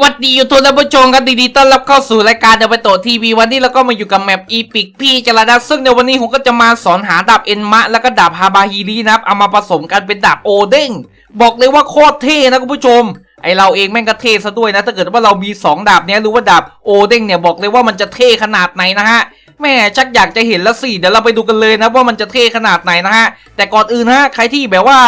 วัดดีอยู่ทุกท่านผู้ชมครับดีๆต้อนรับเข้าสู่รายการเดอะไปโตทีวีวันนี้เราก็มาอยู่กับแมปอีพิกพี่จรดาซึ่งในวันนี้ผมก็จะมาสอนหาดาบเอ็นมะ แล้วก็ดาบฮาบาฮิรินะครับ เอามาผสมกันเป็นดาบโอเด้ง บอกเลยว่าโคตรเท่นะคุณผู้ชม ไอเราเองแม่งก็เท่ซะด้วยนะ ถ้าเกิดว่าเรามีสองดาบเนี้ยหรือว่าดาบโอเด้งเนี่ยบอกเลยว่ามันจะเท่ขนาดไหนนะฮะแม่ชักอยากจะเห็นแล้วสิเดี๋ยวเราไปดูกันเลยนะว่ามันจะเท่ขนาดไหนนะฮะแต่ก่อนอื่นฮะใครที่แบบว่า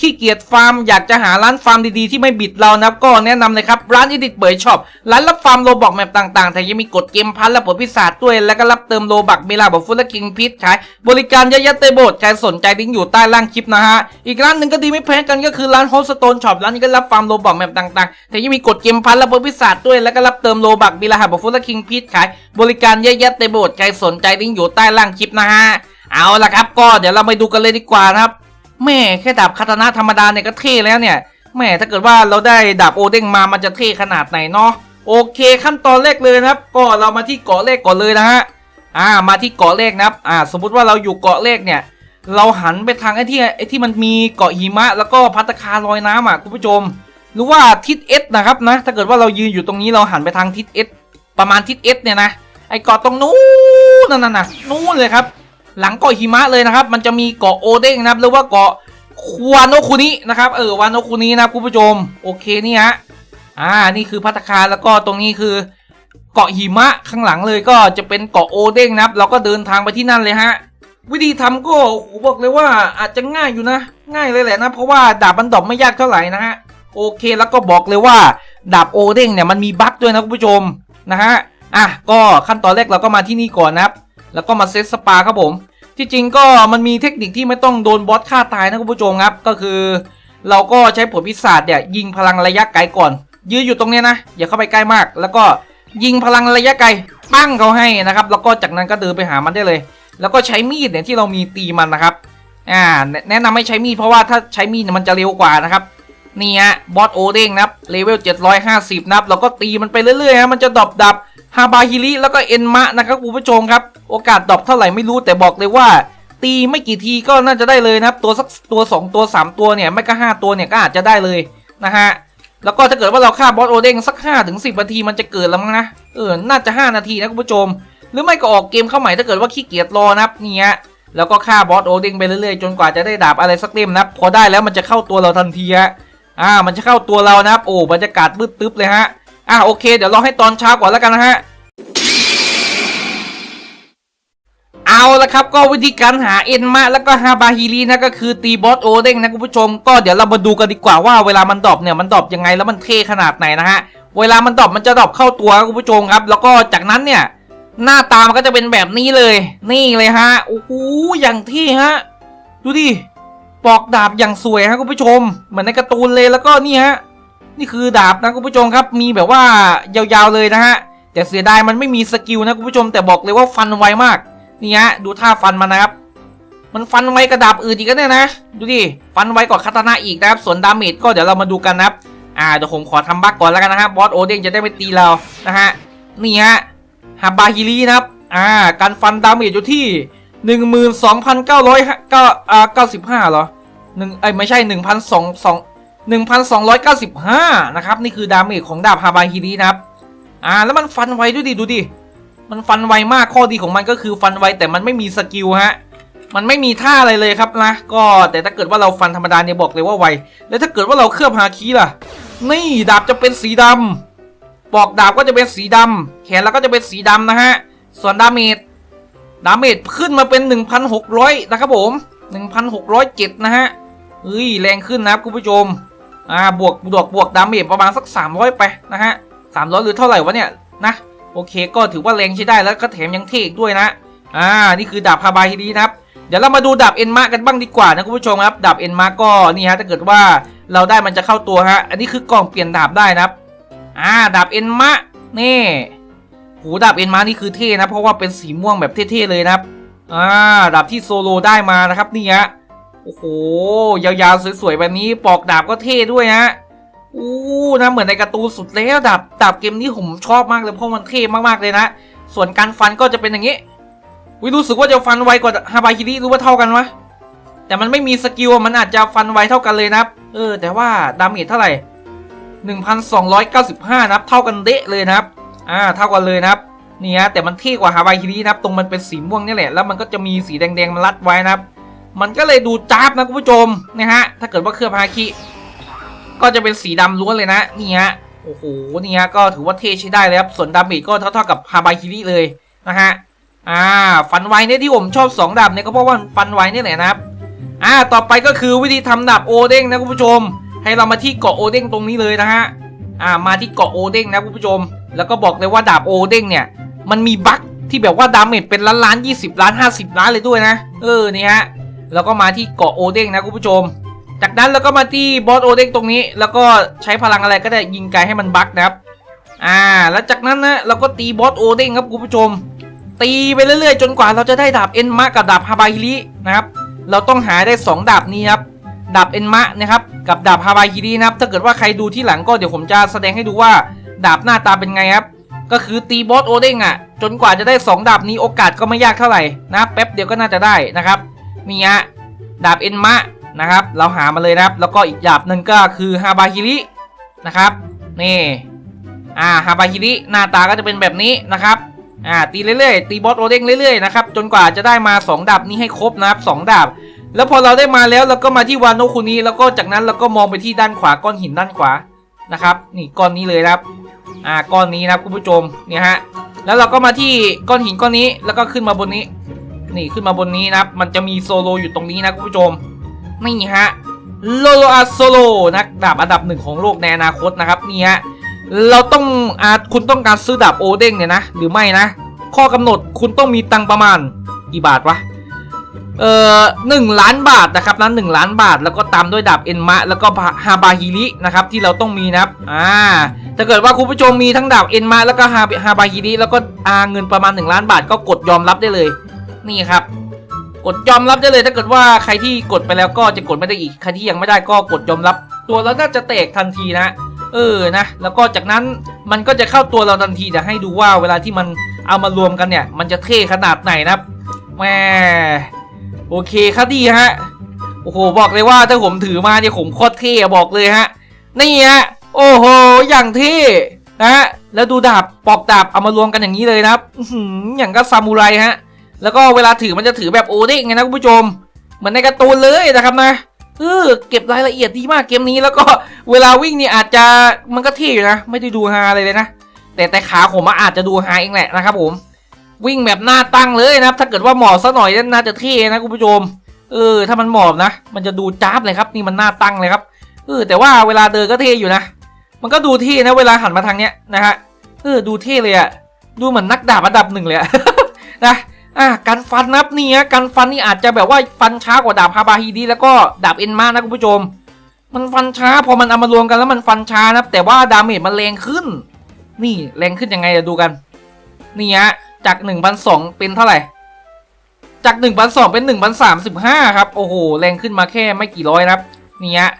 ขี้เกียจฟาร์มอยากจะหาร้านฟาร์มดีๆที่ไม่บิดเรานะก็แนะนำเลยครับร้านอิดิทเบย์ช็อปร้านรับฟาร์มโลบอกแมปต่างๆแต่ยังมีกดเกมพันและผลพิศาจด้วย แล้วก็รับเติมโลบักเมลาบอกฟุตและคิงพิทขายบริการยะยะเตโบดใครสนใจลิงก์อยู่ใต้ล่างคลิปนะฮะอีกร้านหนึ่งก็ดีไม่แพ้กันก็คือร้านโฮสโตนช็อปร้านนี้ก็รับฟาร์มโลบอกแมปต่างๆแต่ยังมีกดเกมพันและผลพิศาจด้วย แล้วก็รับเติมโลบักเมลาบอกฟุตและคิงพิทขายบริการเยอะแยะเต็มโบดใครสนใจลิงก์อยู่ใต้ล่างคลิปนะฮะ เอาละครับ ก็เดี๋ยวเราไปดูกันเลยดีกว่านะครับ แม่แค่ดาบคาตานะธรรมดาเนี่ยก็เท่แล้วเนี่ยแม่ถ้าเกิดว่าเราได้ดาบโอเด้งมามันจะเท่ขนาดไหนเนาะโอเคขั้นตอนแรกเลยนะครับ ก็เรามาที่เกาะแรกก่อนเลยนะฮะอ่ามาที่เกาะแรกนะครับอ่าสมมุติว่าเราอยู่เกาะแรกเนี่ย เราหันไปทางไอ้ที่ไอ้ที่มันมีเกาะหิมะ แล้วก็พัตคาลอยน้ำอะคุณผู้ชม หรือว่าทิศเอสนะครับนะถ้าเกิดว่าเรายืนอยู่ตรงนี้เราหันไปทางทิศเอสประมาณทิศเอสเนี่ยนะไอ้เกาะตรงนู้นนั่นน่ะนู้นเลยครับ หลังเกาะหิมะเลยนะครับ มันจะมีเกาะโอเด้งนะครับหรือว่าเกาะควานโนคุนินะครับเออวานโนคุนินะคุณผู้ชมโอเคนี่ฮะอ่านี่คือพัตคาแล้วก็ตรงนี้คือเกาะหิมะข้างหลังเลยก็จะเป็นเกาะโอเด้งนะครับ เราก็เดินทางไปที่นั่นเลยฮะวิธีทำก็โอ้บอกเลยว่าอาจจะง่ายอยู่นะ ง่ายเลยแหละนะเพราะว่าดาบมันดอกไม่ยากเท่าไหร่นะฮะโอเคแล้วก็บอกเลยว่าดาบโอเด้งเนี่ยมันมีบั๊กด้วยนะคุณผู้ชมนะฮะอะก็ขั้นตอนแรกเราก็มาที่นี่ก่อนนะครับ แล้วก็มาเซตสปาครับผม ที่จริงก็มันมีเทคนิคที่ไม่ต้องโดนบอสฆ่าตายนะคุณผู้ชมครับ ก็คือ เราก็ใช้ผลพิศาจเนี่ยยิงพลังระยะไกลก่อน ยืนอยู่ตรงนี้นะ อย่าเข้าไปใกล้มาก แล้วก็ยิงพลังระยะไกลปั้งเขาให้นะครับ แล้วก็จากนั้นก็เดินไปหามันได้เลย แล้วก็ใช้มีดเนี่ยที่เรามีตีมันนะครับอ่าแนะนะนำให้ใช้มีดเพราะว่าถ้าใช้มีดมันจะเร็วกว่านะครับนี่ฮะบอสโอเด้งนะครับเลเวล750นะครับเราก็ตีมันไปเรื่อยๆฮะมันจะดรอปดับ ฮาบาฮิริแล้วก็เอ็นมะนะครับคุณผู้ชมครับ โอกาสดรอปเท่าไหร่ไม่รู้แต่บอกเลยว่า ตีไม่กี่ทีก็น่าจะได้เลยนะครับ ตัวสักตัว 2 ตัว 3 ตัวเนี่ยไม่ก็ 5 ตัวเนี่ยก็อาจจะได้เลยนะฮะแล้วก็ถ้าเกิดว่าเราฆ่าบอสโอเด้งสัก5ถึง10นาทีมันจะเกิดแล้วมั้งนะเออน่าจะ 5 นาทีนะคุณผู้ชม หรือไม่ก็ออกเกมเข้าใหม่ถ้าเกิดว่าขี้เกียจรอนะครับเนี่ยแล้วก็ฆ่าบอสโอเด้งไปเรื่อยๆจนกว่าจะได้ดาบอะไรสักเล่มนะพอได้แล้วมันจะเข้าตัวเราทันทีฮะอ่ามันจะเข้าตัวเรานะครับโอ้บรรยากาศมืดตึ๊บเลยฮะ อ่าโอเค เดี๋ยวรอให้ตอนเช้าก่อนแล้วกันนะฮะเอาละครับก็วิธีการหาเอ็นมาแล้วก็ฮาบาฮิรีนะก็คือตีบอสโอเด้งนะคุณผู้ชม ก็เดี๋ยวเรามาดูกันดีกว่าว่าเวลามันดรอปเนี่ยมันดรอปยังไงแล้วมันเท่ขนาดไหนนะฮะเวลามันดรอปมันจะดรอปเข้าตัวคุณผู้ชมครับ แล้วก็จากนั้นเนี่ยหน้าตามันก็จะเป็นแบบนี้เลย นี่เลยฮะโอ้โหอย่างที่ฮะดูดิปอกดาบอย่างสวยฮะคุณผู้ชม เหมือนในการ์ตูนเลยแล้วก็นี่ฮะ นี่คือดาบนะคุณผู้ชมครับ มีแบบว่ายาวๆเลยนะฮะ แต่เสียดายมันไม่มีสกิลนะคุณผู้ชมแต่บอกเลยว่าฟันไวมากนี่ฮะดูท่าฟันมันนะครับ มันฟันไวกระดาบอื่นอีกแล้วเนี่ยนะ ดูดิฟันไวกว่าคาตานะอีกนะครับ ส่วนดาเมจก็เดี๋ยวเรามาดูกันนะครับ อ่าเดี๋ยวผมขอทำบั๊กก่อนแล้วกันนะฮะบอสโอเด้งจะได้ไม่ตีเรานะฮะนี่ฮะฮาบาฮิรินะครับ อ่า การฟันดาเมจอยู่ที่หนึ่งหมื่นสองพันเก้าร้อยเก้าอ่าเก้าสิบห้าเหรอหนึ่งไอ้ยไม่ใช่หนึ่งพันสองสอง หนึ่งพันสองร้อยเก้าสิบห้านะครับ นี่คือดาเมจของดาบฮาบาฮิรินะครับ อ่า แล้วมันฟันไวด้วยดิ ดูดิ มันฟันไวมากข้อดีของมันก็คือฟันไวแต่มันไม่มีสกิลฮะ มันไม่มีท่าอะไรเลยครับนะ ก็แต่ถ้าเกิดว่าเราฟันธรรมดาเนี่ยบอกเลยว่าไว แล้วถ้าเกิดว่าเราเคลือบฮาคิล่ะ นี่ดาบจะเป็นสีดำปอกดาบก็จะเป็นสีดำแขนเราก็จะเป็นสีดำนะฮะ ส่วนดาเมจ ดาเมจขึ้นมาเป็น 1,600 นะครับผม 1,607 นะฮะเฮ้ยแรงขึ้นนะครับคุณผู้ชม อ่าบวกบวกบวกดาเมจประมาณสัก 300 ไปนะฮะ300หรือเท่าไหร่วะเนี่ยนะโอเคก็ถือว่าแรงใช้ได้แล้วก็แถมยังเท่อีกด้วยนะอ่านี่คือดาบพาบายฮีดีนะครับเดี๋ยวเรามาดูดาบเอ็นมากันบ้างดีกว่านะคุณผู้ชมครับดาบเอ็นมาก็นี่ฮะถ้าเกิดว่าเราได้มันจะเข้าตัวฮะอันนี้คือกล่องเปลี่ยนดาบได้นะครับอ่าดาบเอ็นมะนี่หูดาบเอ็นมานี่คือเท่นะเพราะว่าเป็นสีม่วงแบบเท่ๆเลยนะครับอ่าดาบที่โซโลได้มานะครับนี่ฮะ โอ้โห ยาวๆ สวยๆ แบบนี้ปอกดาบก็เท่ด้วยฮะอู้นะเหมือนในการ์ตูนสุดแล้วดาบดาบเกมนี้ผมชอบมากเลยเพราะมันเท่มากๆเลยนะ ส่วนการฟันก็จะเป็นอย่างนี้วิรู้สึกว่าจะฟันไวกว่าฮาบาฮิริรู้ว่าเท่ากันวะแต่มันไม่มีสกิลมันอาจจะฟันไวเท่ากันเลยนะเออ แต่ว่าดาเมจเท่าไหร่ 1,295นับเท่ากันเดะเลยนะครับอ่าเท่ากันเลยนะครับนี่ฮะแต่มันเท่กว่าฮาวายฮิรินะครับตรงมันเป็นสีม่วงนี่แหละแล้วมันก็จะมีสีแดงๆมารัดไว้นะครับ มันก็เลยดูจ้าบนะคุณผู้ชมนะฮะถ้าเกิดว่าเคลือบฮาคิ ก็จะเป็นสีดำล้วนเลยนะนี่ฮะโอ้โหนี่ฮะก็ถือว่าเทใช้ได้เลยครับส่วนดาเมจก็เท่าๆกับฮาบายฮิริเลยนะฮะอ่าฟันไวเนี่ยที่ผมชอบสองดาบเนี่ยก็เพราะว่าฟันไวเนี่ยแหละนะครับอ่าต่อไปก็คือวิธีทำดาบโอเด้งนะคุณผู้ชม ให้เรามาที่เกาะโอเด้งตรงนี้เลยนะฮะอ่ามาที่เกาะโอเด้งนะคุณผู้ชม แล้วก็บอกเลยว่าดาบโอเด้งเนี่ยมันมีบั๊กที่แบบว่าดาเมจเป็นล้านล้านยี่สิบล้านห้าสิบล้านเลยด้วยนะ เออนี่ฮะ แล้วก็มาที่เกาะโอเด้งนะคุณผู้ชม จากนั้นเราก็มาที่บอสโอเด้งตรงนี้ แล้วก็ใช้พลังอะไรก็ได้ยิงไกลให้มันบั๊กนะครับ อ่า แล้วจากนั้นนะเราก็ตีบอสโอเด้งครับคุณผู้ชม ตีไปเรื่อยๆ จนกว่าเราจะได้ดาบเอ็นมะกับดาบฮาบาฮิรินะครับ เราต้องหาได้ 2 ดาบนี้ครับ ดาบเอ็นมะนะครับ กับดาบฮาบาฮิรินะครับ ถ้าเกิดว่าใครดูที่หลังก็เดี๋ยวผมจะแสดงให้ดูว่าดาบหน้าตาเป็นไงครับก็คือตีบอสโอเด้งอะ จนกว่าจะได้ 2 ดาบนี้โอกาสก็ไม่ยากเท่าไหร่นะแป๊บเดียวก็น่าจะได้นะครับ นี่ฮะดาบเอ็นมะนะครับ เราหามาเลยนะครับ แล้วก็อีกดาบหนึ่งก็คือฮาบาฮิรินะครับ นี่อ่าฮาบาฮิริหน้าตาก็จะเป็นแบบนี้นะครับอ่าตีเรื่อยๆ ตีบอสโอเด้งเรื่อยๆนะครับจนกว่าจะได้มา 2ดาบนี้ให้ครบนะครับสองดาบ แล้วพอเราได้มาแล้วเราก็มาที่วานโนคุนี้แล้วก็จากนั้นเราก็มองไปที่ด้านขวาก้อนหินด้านขวานะครับนี่ก้อนนี้เลยครับอ่าก้อนนี้นะครับคุณผู้ชมเนี่ยฮะแล้วเราก็มาที่ก้อนหินก้อนนี้แล้วก็ขึ้นมาบนนี้ นี่ขึ้นมาบนนี้นะครับ มันจะมีโซโลอยู่ตรงนี้นะคุณผู้ชม นี่ฮะโลโลอาโซโลนักดาบอันดับหนึ่งของโลกในอนาคตนะครับนี่ฮะเราต้องอาคุณต้องการซื้อดาบโอเด้งเนี่ยนะ หรือไม่นะ ข้อกำหนดคุณต้องมีตังประมาณกี่บาทวะเอ่อหนึ่งล้านบาทนะครับนั้นหนึ่งล้านบาทแล้วก็ตามด้วยดาบเอ็นมะแล้วก็ฮาบาฮิรินะครับที่เราต้องมีนะครับอ่าถ้าเกิดว่าคุณผู้ชมมีทั้งดาบเอ็นมะแล้วก็ฮาฮาบาฮิริแล้วก็อาเงินประมาณ 1 ล้านบาทก็กดยอมรับได้เลย นี่ครับ กดยอมรับได้เลยถ้าเกิดว่าใครที่กดไปแล้วก็จะกดไม่ได้อีกใครที่ยังไม่ได้ก็กดยอมรับ ตัวแล้วน่าจะแตกทันทีนะเออนะแล้วก็จากนั้นมันก็จะเข้าตัวเราทันทีจะให้ดูว่าเวลาที่มันเอามารวมกันเนี่ย มันจะเท่ขนาดไหนนะแหมโอเคครับดีฮะโอ้โหบอกเลยว่าถ้าผมถือมาเนี่ยผมโคตรเท่อะบอกเลยฮะนี่ฮะโอ้โหอย่างเท่นะแล้วดูดาบปอกดาบเอามารวมกันอย่างนี้เลยนะครับอื้อหืออย่างก็ซามูไรฮะ แล้วก็เวลาถือมันจะถือแบบโอเด้งไงนะคุณผู้ชม เหมือนในการ์ตูนเลยนะครับนะเออเก็บรายละเอียดดีมากเกมนี้แล้วก็เวลาวิ่งนี่อาจจะมันก็เท่อยู่นะ ไม่ได้ดูฮาเลยเลยนะ แต่แต่ขาผมอะอาจจะดูฮาเองแหละนะครับผม วิ่งแบบหน้าตั้งเลยนะถ้าเกิดว่าหมอบซะหน่อยน่าจะเท่นะคุณผู้ชม เออ ถ้ามันหมอบนะ มันจะดูจ้าบเลยครับ นี่มันหน้าตั้งเลยครับเออแต่ว่าเวลาเดินก็เท่อยู่นะ มันก็ดูเท่นะเวลาหันมาทางเนี้ยนะฮะเออดูเท่เลยอะดูเหมือนนักดาบอันดับหนึ่งเลยอะนะ อะการฟันนับนี่ฮะการฟันนี่อาจจะแบบว่าฟันช้ากว่าดาบฮาบาฮิดีแล้วก็ดาบเอ็นมานะคุณผู้ชม มันฟันช้าพอมันเอามารวมกันแล้วมันฟันช้านะแต่ว่าดาเมจมันแรงขึ้น นี่แรงขึ้นยังไงเดี๋ยวดูกัน นี่ฮะจาก1 0 0 2เป็นเท่าไหร่ จาก1 0 0 2เป็น1 0 3 5ครับโอ้โหแรงขึ้นมาแค่ไม่กี่ร้อยนะครับนี่ฮะ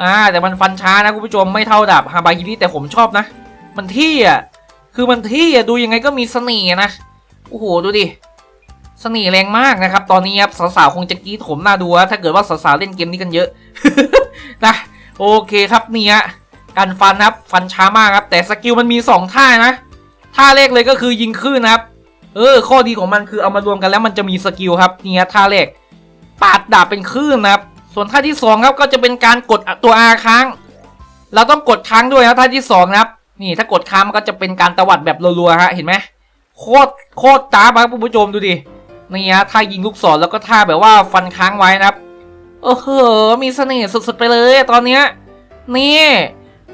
อ่าแต่มันฟันช้านะคุณผู้ชมไม่เท่าดาบฮาบาฮิดีแต่ผมชอบนะ มันที่อะคือมันที่อะดูยังไงก็มีเสน่ห์นะโอ้โหดูดิ สน่ห์แรงมากนะครับ ตอนนี้ครับสาวๆคงจะกรีดผมหน่าดูถ้าเกิดว่าสาวๆเล่นเกมนี้กันเยอะนะโอเคครับนี่ฮะการฟันนะครับฟันช้ามากครับ แต่สกิลมันมี 2 ท่านะ ท่าแรกเลยก็คือยิงคลื่นนะครับ เออ ข้อดีของมันคือเอามารวมกันแล้วมันจะมีสกิลครับนี่ฮะท่าแรกปาดดาบเป็นคลื่นนะครับ ส่วนท่าที่2ครับก็จะเป็นการกดตัว R ค้าง เราต้องกดค้างด้วยนะท่าที่2นะครับนี่ถ้ากดค้างมันก็จะเป็นการตวัดแบบรัวๆฮะเห็นไหมโคตรโคตรจ้าบครับคุณผู้ชมดูดิ นี่ฮะท่ายิงลูกศรแล้วก็ท่าแบบว่าฟันค้างไว้นะครับโอ้โหมีเสน่ห์สุดๆไปเลยตอนเนี้ยนี่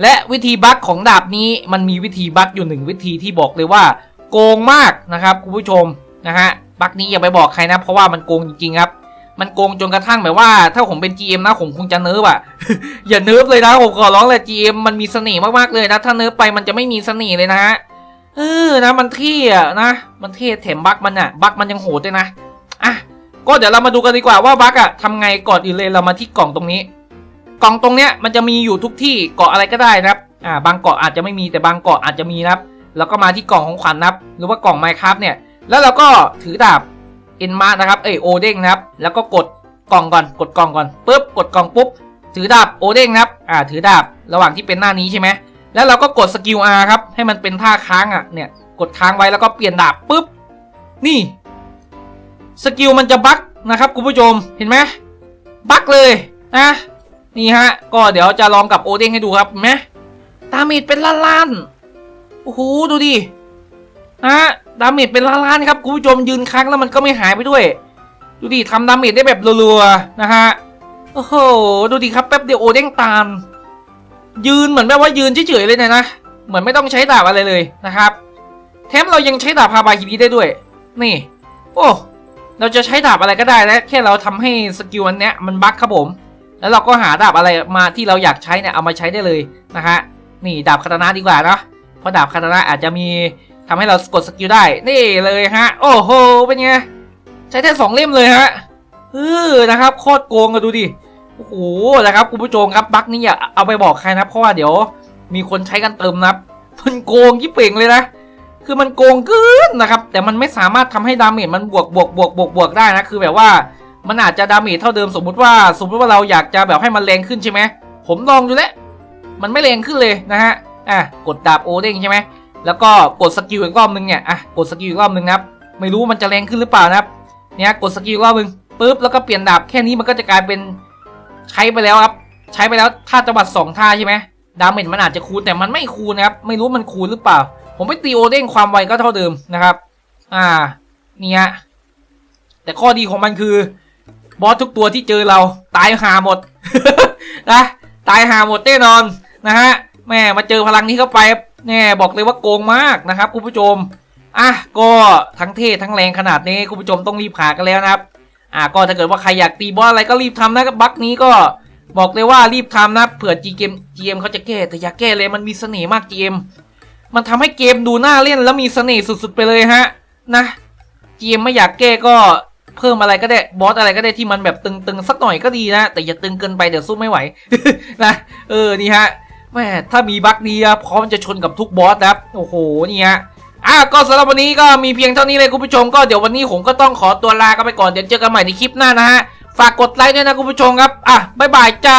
และวิธีบั๊กของดาบนี้มันมีวิธีบั๊กอยู่หนึ่งวิธีที่บอกเลยว่า โกงมากนะครับคุณผู้ชมนะฮะบั๊กนี้อย่าไปบอกใครนะเพราะว่ามันโกงจริงๆครับ มันโกงจนกระทั่งแบบว่า ถ้าผมเป็น GM นะผมคงจะเนิร์ฟอะอย่าเนิร์ฟเลยนะผมขอร้องเลย GM มันมีเสน่ห์มากๆเลยนะถ้าเนิร์ฟไปมันจะไม่มีเสน่ห์เลยนะฮะ เออนะมันเท่อะนะ มันเท่แถมบั๊กมันอะบั๊กมันยังโหดด้วยนะอะก็เดี๋ยวเรามาดูกันดีกว่าว่าบั๊กอะทำไงก่อนอื่นเลยเรามาที่กล่องตรงนี้ กล่องตรงเนี้ยมันจะมีอยู่ทุกที่เกาะอะไรก็ได้นะครับอ่าบางเกาะอาจจะไม่มีแต่บางเกาะอาจจะมีนะครับ แล้วก็มาที่กล่องของขวัญนะครับ หรือว่ากล่องไมค์ครับเนี่ย แล้วเราก็ถือดาบเอ็นมานะครับเอ้ยโอเด้งนะครับ แล้วก็กดกล่องก่อนกดกล่องก่อนปุ๊บกดกล่องปุ๊บถือดาบโอเด้งนะครับอ่าถือดาบระหว่างที่เป็นหน้านี้ใช่ไหม แล้วเราก็กดสกิล R ครับ ให้มันเป็นท่าค้างอะเนี่ยกดค้างไว้แล้วก็เปลี่ยนดาบปุ๊บ นี่สกิลมันจะบั๊กนะครับคุณผู้ชมเห็นไหมบั๊กเลยนะนี่ฮะ ก็เดี๋ยวจะลองกับโอเด้งให้ดูครับเห็นไหมดาเมจเป็นล้านๆโอ้โหดูดินะดาเมจเป็นล้านๆครับคุณผู้ชมยืนค้างแล้วมันก็ไม่หายไปด้วย ดูดิทำดาเมจได้แบบรัวๆนะฮะโอ้โหดูดิครับแป๊บเดียวโอเด้งตาม ยืนเหมือนแบบว่ายืนเฉยๆเลยเนยนะเหมือนไม่ต้องใช้ดาบอะไรเลยนะครับ แถมเรายังใช้ดาบฮาบาฮิริได้ด้วย นี่ โอ้เราจะใช้ดาบอะไรก็ได้นะแค่เราทำให้สกิลอันเนี้ยมันบั๊กครับผม แล้วเราก็หาดาบอะไรมาที่เราอยากใช้เนี่ยเอามาใช้ได้เลยนะฮะนี่ดาบคาตานะดีกว่านะเพราะดาบคาตานะอาจจะมีทำให้เรากดสกิลได้ นี่เลยฮะ โอ้โหเป็นไงใช้ได้สองเล่มเลยฮะเออนะครับโคตรโกงอะดูดิ โอ้โหนะครับคุณผู้ชมครับบั๊กนี้อย่าเอาไปบอกใครนะเพราะว่าเดี๋ยวมีคนใช้กันเติมนะมันโกงยิ่เป่งเลยนะ คือมันโกงเกินนะครับ แต่มันไม่สามารถทำให้ดาเมจมันบวกบวกบวกบวกบวกได้นะคือแบบว่ามันอาจจะดาเมจเท่าเดิมสมมุติว่า สมมติว่าเราอยากจะแบบให้มันแรงขึ้นใช่ไหมผมลองดูแล้วมันไม่แรงขึ้นเลยนะฮะอะกดดาบโอเด้งใช่ไหมแล้วก็กดสกิลอีกรอบนึงเนี่ยอะกดสกิลอีกรอบนึงนะครับไม่รู้มันจะแรงขึ้นหรือเปล่านะครับเนี่ยกดสกิลอีกรอบนึงปุ๊บแล้วก็เปลี่ยนดาบแค่นี้มันก็จะกลายเป็น ใช้ไปแล้วครับ ใช้ไปแล้วท่าจังหวัดสองท่าใช่ไหมดาเมจมันอาจจะคูณแต่มันไม่คูณนะครับ ไม่รู้มันคูณหรือเปล่า ผมไปตีโอเด้งความไวก็เท่าเดิมนะครับ อ่า นี่ฮะ แต่ข้อดีของมันคือบอสทุกตัวที่เจอเราตายหาหมดนะตายหาหมดแน่นอนนะฮะแม่มาเจอพลังนี้เข้าไปแน่บอกเลยว่าโกงมากนะครับคุณผู้ชมอะก็ทั้งเท่ทั้งแรงขนาดนี้คุณผู้ชมต้องรีบหากันแล้วนะครับ อะก็ถ้าเกิดว่าใครอยากตีบอสอะไรก็รีบทำนะบั๊กนี้ก็บอกเลยว่ารีบทำนะเผื่อ GM GM เขาจะแก้แต่อย่าแก้เลยมันมีเสน่ห์มาก GM มันทำให้เกมดูน่าเล่นแล้วมีเสน่ห์สุดๆไปเลยฮะนะ GM ไม่อยากแก้ก็เพิ่มอะไรก็ได้บอสอะไรก็ได้ที่มันแบบตึงๆสักหน่อยก็ดีนะแต่อย่าตึงเกินไปเดี๋ยวสู้ไม่ไหวนะเออนี่ฮะแม่ถ้ามีบั๊กนี้อะพร้อมจะชนกับทุกบอสนะครับโอ้โหนี่ฮะ อะก็สำหรับวันนี้ก็มีเพียงเท่านี้เลยคุณผู้ชมก็เดี๋ยววันนี้ผมก็ต้องขอตัวลากันไปก่อนเดี๋ยวเจอกันใหม่ในคลิปหน้านะฮะฝากกดไลค์ด้วยนะคุณผู้ชมครับอะบ๊ายบายจ้า